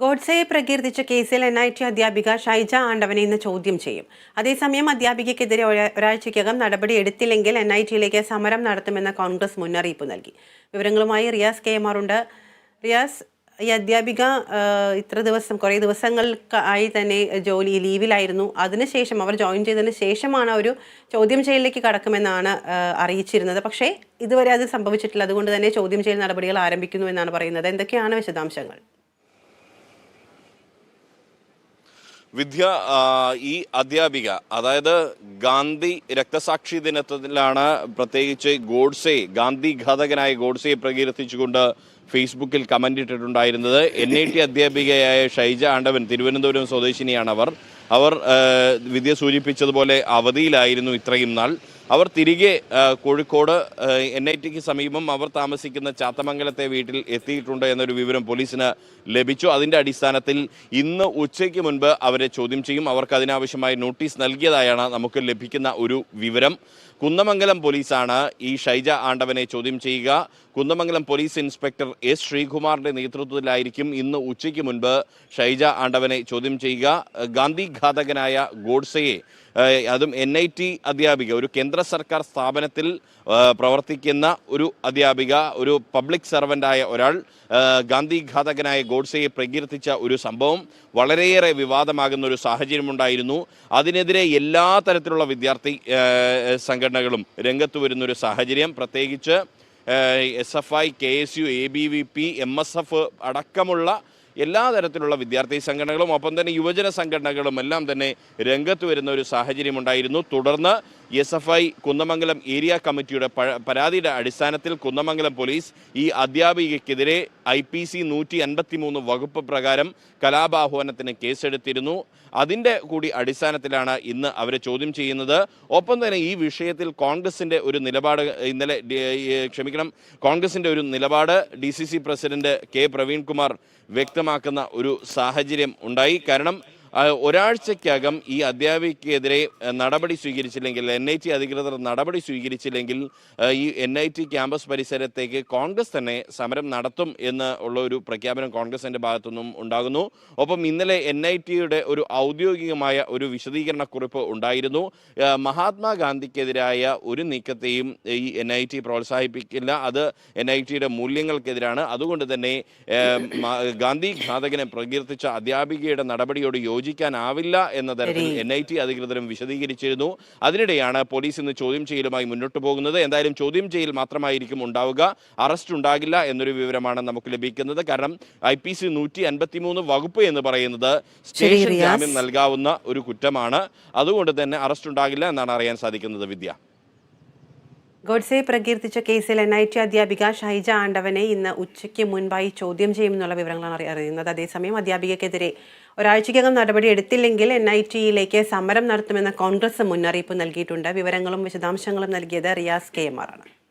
ഗോഡ്സെയെ പ്രകീർത്തിച്ച കേസിൽ N I T അധ്യാപിക ഷൈജ ആണ്ടവനെ ഇന്ന് ചോദ്യം ചെയ്യും. അതേസമയം അധ്യാപികയ്ക്കെതിരെ ഒരാ- ഒരാഴ്ചയ്ക്കകം നടപടി എടുത്തില്ലെങ്കിൽ എൻ ഐ ടിയിലേക്ക് സമരം നടത്തുമെന്ന് കോൺഗ്രസ് മുന്നറിയിപ്പ് നൽകി. വിവരങ്ങളുമായി റിയാസ് കെ എം ഉണ്ട്. റിയാസ് ഈ അധ്യാപിക ഇത്ര ദിവസം കുറേ ദിവസങ്ങൾക്ക് ആയി തന്നെ ജോലി ലീവിലായിരുന്നു. അതിനുശേഷം അവർ ജോയിൻ ചെയ്തതിന് ശേഷമാണ് ഒരു ചോദ്യം ചെയ്യലിലേക്ക് കടക്കുമെന്നാണ് അറിയിച്ചിരുന്നത്. പക്ഷേ ഇതുവരെ അത് സംഭവിച്ചിട്ടില്ല. അതുകൊണ്ട് തന്നെ ചോദ്യം ചെയ്യൽ നടപടികൾ ആരംഭിക്കുന്നു എന്നാണ് പറയുന്നത്. എന്തൊക്കെയാണ് വിശദാംശങ്ങൾ? വിദ്യ ഈ അധ്യാപിക അതായത് ഗാന്ധി രക്തസാക്ഷി ദിനത്തിലാണ് പ്രത്യേകിച്ച് ഗോഡ്സെ ഗാന്ധി ഘാതകനായ ഗോഡ്സെയെ പ്രകീർത്തിച്ചുകൊണ്ട് ഫേസ്ബുക്കിൽ കമന്റ് ഇട്ടിട്ടുണ്ടായിരുന്നത്. എൻ ഐ ടി അധ്യാപികയായ ഷൈജ ആണ്ടവൻ തിരുവനന്തപുരം സ്വദേശിനിയാണ് അവർ. അവർ വിദ്യ സൂചിപ്പിച്ചതുപോലെ അവധിയിലായിരുന്നു ഇത്രയും നാൾ. അവർ തിരികെ കോഴിക്കോട് എൻ ഐ ടിക്ക് സമീപം അവർ താമസിക്കുന്ന ചാത്തമംഗലത്തെ വീട്ടിൽ എത്തിയിട്ടുണ്ട് എന്നൊരു വിവരം പോലീസിന് ലഭിച്ചു. അതിന്റെ അടിസ്ഥാനത്തിൽ ഇന്ന് ഉച്ചയ്ക്ക് മുൻപ് അവരെ ചോദ്യം ചെയ്യും. അവർക്ക് അതിനാവശ്യമായ നോട്ടീസ് നൽകിയതായാണ് നമുക്ക് ലഭിക്കുന്ന ഒരു വിവരം. കുന്നമംഗലം പോലീസാണ് ഈ ഷൈജ ആണ്ടവനെ ചോദ്യം ചെയ്യുക. കുന്നമംഗലം പോലീസ് ഇൻസ്പെക്ടർ എസ് ശ്രീകുമാറിന്റെ നേതൃത്വത്തിലായിരിക്കും ഇന്ന് ഉച്ചയ്ക്ക് മുൻപ് ഷൈജ ആണ്ടവനെ ചോദ്യം ചെയ്യുക. ഗാന്ധി ഘാതകനായ ഗോഡ്സയെ അതും എൻ ഐ ടി അധ്യാപിക ഒരു കേന്ദ്ര സർക്കാർ സ്ഥാപനത്തിൽ പ്രവർത്തിക്കുന്ന ഒരു അധ്യാപിക ഒരു പബ്ലിക് സർവന്റായ ഒരാൾ ഗാന്ധി ഘാതകനായ ഗോഡ്സെയെ പ്രകീർത്തിച്ച ഒരു സംഭവം വളരെയേറെ വിവാദമാകുന്ന ഒരു സാഹചര്യമുണ്ടായിരുന്നു. അതിനെതിരെ എല്ലാ തരത്തിലുള്ള വിദ്യാർത്ഥി സംഘടനകളും രംഗത്ത് വരുന്ന ഒരു സാഹചര്യം. പ്രത്യേകിച്ച് S F I K S U A B V P M S F അടക്കമുള്ള എല്ലാ തരത്തിലുള്ള വിദ്യാർത്ഥി സംഘടനകളും ഒപ്പം തന്നെ യുവജന സംഘടനകളും എല്ലാം തന്നെ രംഗത്ത് വരുന്ന ഒരു സാഹചര്യമുണ്ടായിരുന്നു തുടർന്ന് S F I Kunnamangalam area കമ്മിറ്റിയുടെ പരാതിയുടെ അടിസ്ഥാനത്തിൽ കുന്നമംഗലം പോലീസ് ഈ അധ്യാപികയ്ക്കെതിരെ ഐ പി സി നൂറ്റി അൻപത്തി മൂന്ന് വകുപ്പ് പ്രകാരം കലാപാഹ്വാനത്തിന് കേസെടുത്തിരുന്നു. അതിന്റെ കൂടി അടിസ്ഥാനത്തിലാണ് ഇന്ന് അവരെ ചോദ്യം ചെയ്യുന്നത്. ഒപ്പം തന്നെ ഈ വിഷയത്തിൽ കോൺഗ്രസിന്റെ ഒരു നിലപാട് ഇന്നലെ ക്ഷമിക്കണം കോൺഗ്രസിന്റെ ഒരു നിലപാട് D C C president K Praveenkumar വ്യക്തമാക്കുന്ന ഒരു സാഹചര്യം ഉണ്ടായി. കാരണം ആ, ഒരാഴ്ചയ്ക്കകം ഈ അധ്യാപികയ്ക്കെതിരെ നടപടി സ്വീകരിച്ചില്ലെങ്കിൽ എൻ ഐ ടി അധികൃതർ നടപടി സ്വീകരിച്ചില്ലെങ്കിൽ ഈ എൻ ഐ ടി ക്യാമ്പസ് പരിസരത്തേക്ക് കോൺഗ്രസ് തന്നെ സമരം നടത്തും എന്ന് ഉള്ള ഒരു പ്രഖ്യാപനം കോൺഗ്രസിന്റെ ഭാഗത്തുനിന്നും ഉണ്ടാകുന്നു. ഒപ്പം ഇന്നലെ എൻ ഐ ടിയുടെ ഒരു ഔദ്യോഗികമായ ഒരു വിശദീകരണക്കുറിപ്പ് ഉണ്ടായിരുന്നു. മഹാത്മാഗാന്ധിക്കെതിരായ ഒരു നീക്കത്തെയും ഈ എൻ ഐ ടി പ്രോത്സാഹിപ്പിക്കില്ല. അത് എൻ ഐ ടിയുടെ മൂല്യങ്ങൾക്കെതിരാണ്. അതുകൊണ്ട് തന്നെ ഗാന്ധി ഘാതകനെ പ്രകീർത്തിച്ച അധ്യാപികയുടെ നടപടിയോട് യോജിക്കാനാവില്ല എന്ന തരത്തിൽ. എൻ ഐ ടി അധികൃതരും വിശദീകരിച്ചിരുന്നു. അതിനിടെയാണ് പോലീസ് ഇന്ന് ചോദ്യം ചെയ്യലുമായി മുന്നോട്ട് പോകുന്നത്. എന്തായാലും ചോദ്യം ചെയ്യൽ മാത്രമായിരിക്കും ഉണ്ടാവുക. അറസ്റ്റ് ഉണ്ടാകില്ല എന്നൊരു വിവരമാണ് നമുക്ക് ലഭിക്കുന്നത്. കാരണം ഐ പി സി നൂറ്റി അൻപത്തി മൂന്ന് വകുപ്പ് എന്ന് പറയുന്നത് സ്റ്റേഷൻ. ജാമ്യം നൽകാവുന്ന ഒരു കുറ്റമാണ്. അതുകൊണ്ട് തന്നെ അറസ്റ്റ് ഉണ്ടാകില്ല എന്നാണ് അറിയാൻ സാധിക്കുന്നത് വിദ്യ. ഗോഡ്സെ പ്രകീർത്തിച്ച കേസിൽ എൻ ഐ ടി അധ്യാപിക ഷൈജ ആണ്ടവനെ ഇന്ന് ഉച്ചയ്ക്ക് മുൻപായി ചോദ്യം ചെയ്യുമെന്നുള്ള വിവരങ്ങളാണ് അറി- അറിയുന്നത്. അതേസമയം അധ്യാപികയ്ക്കെതിരെ ഒരാഴ്ചയ്ക്കകം നടപടി എടുത്തില്ലെങ്കിൽ എൻ ഐ ടിയിലേക്ക് സമരം നടത്തുമെന്ന് കോൺഗ്രസ് മുന്നറിയിപ്പ് നൽകിയിട്ടുണ്ട്. വിവരങ്ങളും വിശദാംശങ്ങളും നൽകിയത് റിയാസ് കെ എം ആർ ആണ്.